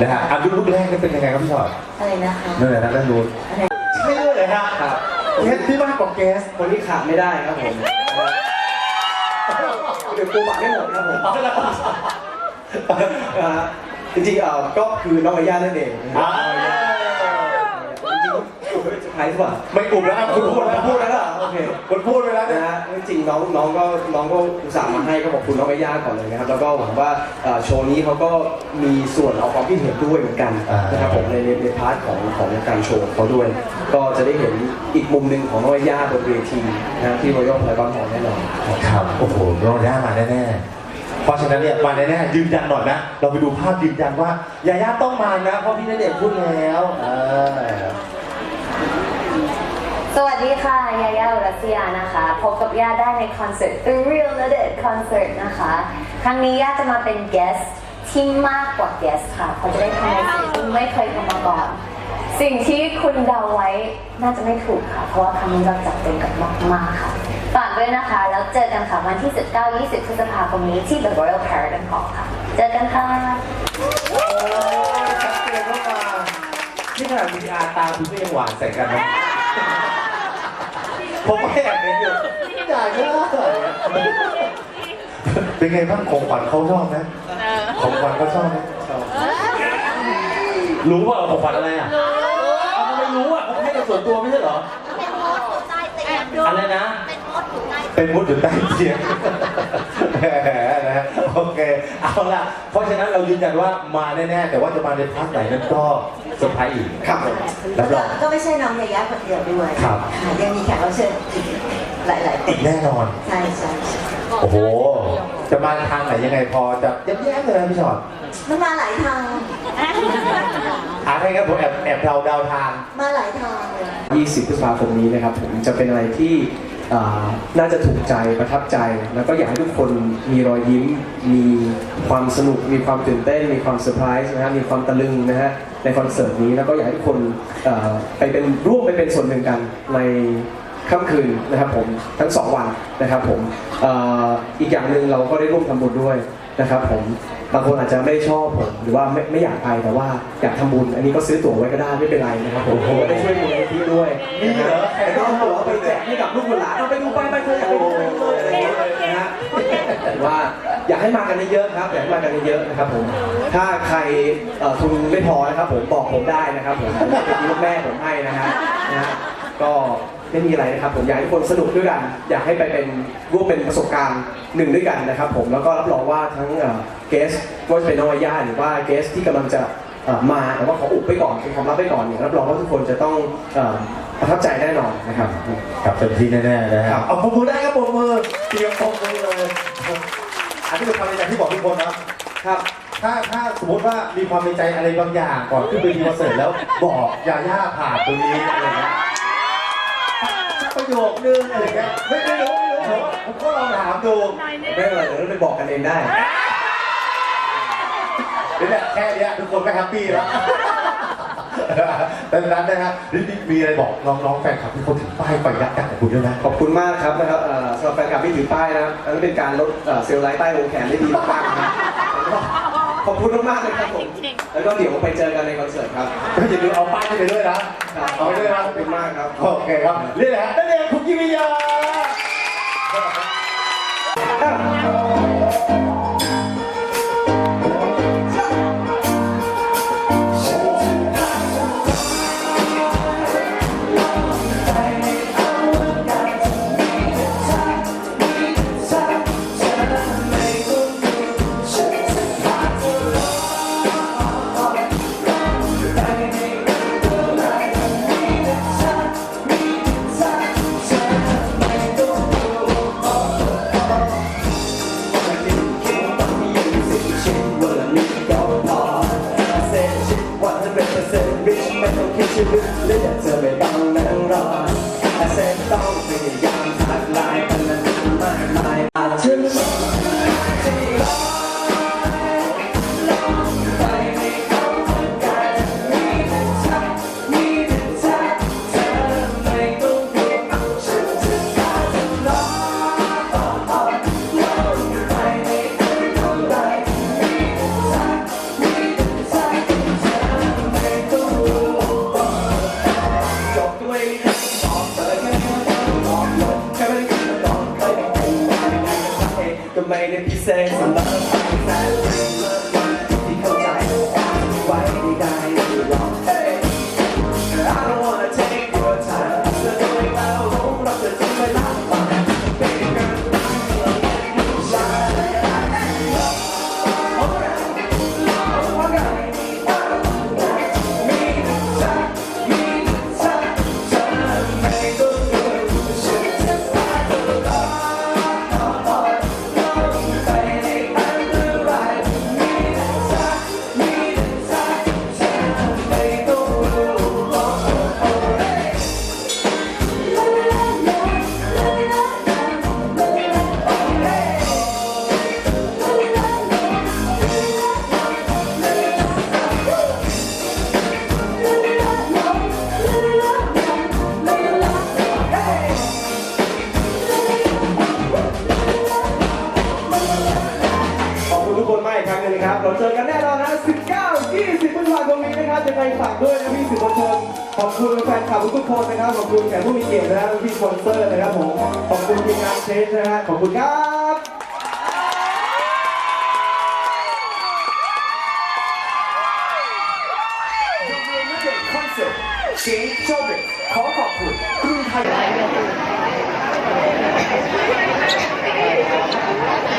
นะฮะอะยุคแรกนี่เป็นยังไงครับพี่ชอดอะไรนะคะนั่นแหละนะด้านนู้นใช่เลยฮะครับเทสที่มากกว่าแก๊สคนที่ขาดไม่ได้ครับผมเดี๋ยวปูบัตรไม่หมดครับผมนะฮะจริงๆเอ่อก็คือน้องอาย่านั่นเองนะคอ่ารับจริงๆก็ เซอร์ไพรส์ป่ะไม่กลุ่มแล้วครับคุณพูดแล้วพูดแล้วเหรอโอเคคุณพูดไปแล้วนะนะฮะจริงๆน้องน้องก็น้องก็อุตส่าห์มาให้ก็ขอบคุณน้องไอย่าก่อนเลยนะครับแล้วก็หวังว่าเอ่อโชว์นี้เขาก็มีส่วนเอาความคิดเห็นด้วยเหมือนกันนะครับผมในในในพาร์ทของของการโชว์ของเขาด้วย ก็จะได้เห็นอีกมุมหนึ่งของน้องไอย่าบนเวทีนะที่รอยัลไพลบอนฮอลแน่นอน ครับโอ้โหน้องย่ามาแน่ๆเพราะฉะนั้นเนี่ยมาแน่ๆยืนยันหน่อยนะ เราไปดูภาพยืนยันว่ายาย่าต้องมานะ เพราะพี่ณเดชน์พูดแล้วเออ สวัสดีค่ะ ยายาอุรัสยานะคะ พบกับย่าได้ในคอนเสิร์ต The Real n a d e d Concert นะคะ ครั้งนี้ย่าจะมาเป็น guest ที่มากกว่า guest ค่ะเขาจะได้ทำในสิ่งที่ไม่เคยทำมาก่อน สิ่งที่คุณเดาไว้น่าจะไม่ถูกค่ะ เพราะว่าครั้งนี้เราจัดเต็มกันมากๆค่ะ ฝากด้วยนะคะ แล้วเจอกันค่ะวันที่ 19-20พฤษภาคมนี้ที่ The Royal Paragon Hall ค่ะ เจอกันค่ะโอ้ยชัดเจนมากๆที่ขนาดมีอาตาคุณก็ยังหวานใส่กันนะ ผมไม่แอบเห็นอยู่อยากจะเป็นไงบ้างของขวัญเขาชอบไหมของขวัญเขาชอบไหมชอบรู้ว่าของขวัญอะไรอะเอาทำไมรู้อะเขาให้กับส่วนตัวไม่ใช่เหรอ เป็นมดอยู่ใต้เตียงอะไรนะ เป็นมดอยู่ใต้เตียงเป็นมุดอยู่ใต้เตียงแหมนะฮะ โอเค เอาล่ะ เพราะฉะนั้นเรายืนยันว่ามาแน่ๆ แต่ว่าจะมาในพาร์ทไหนนั้นก็เซอร์ไพรส์อีกครับผมรับรอง ก็ไม่ใช่น้องยายาคนเดียวด้วยครับะยังมีแขกรับเชิญอีกหลายๆคอีนกแน่นอน ใช่ใช่ใช่โอ้โห จะมาทางไหนยังไงพอจะแย้มๆเลยนะพี่ชอตมันมาหลายทาง อาให้ครับผมแอบแอบเดาเดาทาง มาหลายทางเลย 20พฤษภาคมนี้นะครับผมจะเป็นอะไรที่อ่า น่าจะถูกใจประทับใจ แล้วก็อยากให้ทุกคนมีรอยยิ้ม มีความสนุก มีความตื่นเต้น มีความเซอร์ไพรส์นะฮะมีความตะลึงนะฮะในคอนเสิร์ตนี้แล้วก็อยากให้ทุกคนไปเป็นร่วมไปเป็นส่วนหนึ่งกันในค่ำคืนนะครับผมทั้งสองวันนะครับผมอ่ออีกอย่างหนึ่งเราก็ได้ร่วมทำบุญด้วย นะครับผมบางคนอาจจะไม่ชอบผมหรือว่าไม่ไม่อยากไปแต่ว่าอยากทำบุญ อันนี้ก็ซื้อตั๋วไว้ก็ได้ไม่เป็นไรนะครับผมผมก็ได้ช่วยมูลนิธิด้วยมีเหรอแต่ก็เอาตั๋วไปแจกให้กับลูกหลานเอาไปดูไปไปเธออยากไปดูไปดูเลยอะไรอย่างเงี้ยนะฮะแต่ว่าอยากให้มากันเยอะๆครับอยากให้มากันเยอะๆนะครับผมถ้าใครเอ่อทุนไม่พอนะครับผมบอกผมได้นะครับผมผมจะเป็นลูกแม่ผมให้นะฮะนะฮะก็ ไม่มีอะไรนะครับผมอยากให้ทุกคนสนุกด้วยกัน อยากให้ไปเป็นร่วมเป็นประสบการณ์หนึ่งด้วยกันนะครับผมแล้วก็รับรองว่าทั้งเกสว่าจะเป็นน้องอาย่าหรือว่าเกสที่กำลังจะเอ่อมาแต่ว่าขออุบไปก่อนเป็นความลับไปก่อนเนี่ยรับรองว่าทุกคนจะต้องเอ่อประทับใจแน่นอนนะครับครับเต็มที่แน่ๆนะคครัรับบเอาปมมือได้ครับปมมือเตรียมปมมือเลยอันนี้เป็นความในใจที่บอกทุกคนนะครับถ้าถ้าสมมติว่ามีความในใจอะไรบางอย่างก่อนขึ้นไปทีคอนเสิร์ตแล้วบอกยาย่าผ่านตรงนี้อะไรเงี้ยสัก ประโยคนึงอะไรเงี้ยไม่ไม่รู้ไม่รู้ผมก็ลองถามดูไม่เป็นไรเดี๋ยวเราไปบอกกันเองได้เดี๋ยวแหละแค่เนี้ยทุกคนก็แฮปปี้แล้วดังนั้นนะฮะนี่มีอะไรบอกน้องๆแฟนคลับที่เขาถือป้ายไฟยักษ์ยักษ์ของคุณด้วยนะขอบคุณมากครับนะครับเอ่อสำหรับแฟนคลับที่ถือป้ายนะครับอันนั้นเป็นการลดเอ่อเซลล์ไลท์ใต้วงแขนได้ดีมากๆนะครับแล้วก็ขอบคุณมากๆเลยครับผมแล้วก็เดี๋ยวไปเจอกันในคอนเสิร์ต ครับ ก็อย่าลืมเอาป้ายไปด้วยนะเอาไปด้วยนะขอบคุณมากครับ โอเคครับนี่แหละฮะนั่นเองคุณกิมิยา ไม่ได้พิเศษสำห คุณแฟนคลับทุกคนนะครับ ขอบคุณแขกผู้มีเกียรตินะครับพี่สปอนเซอร์นะครับผม ขอบคุณทีมงานเชฟนะฮะ ขอบคุณครับคอนเสิร์ตเก๋โจเบตขอขอบคุณกรุงไทยบ๊ายบายผู้ชาย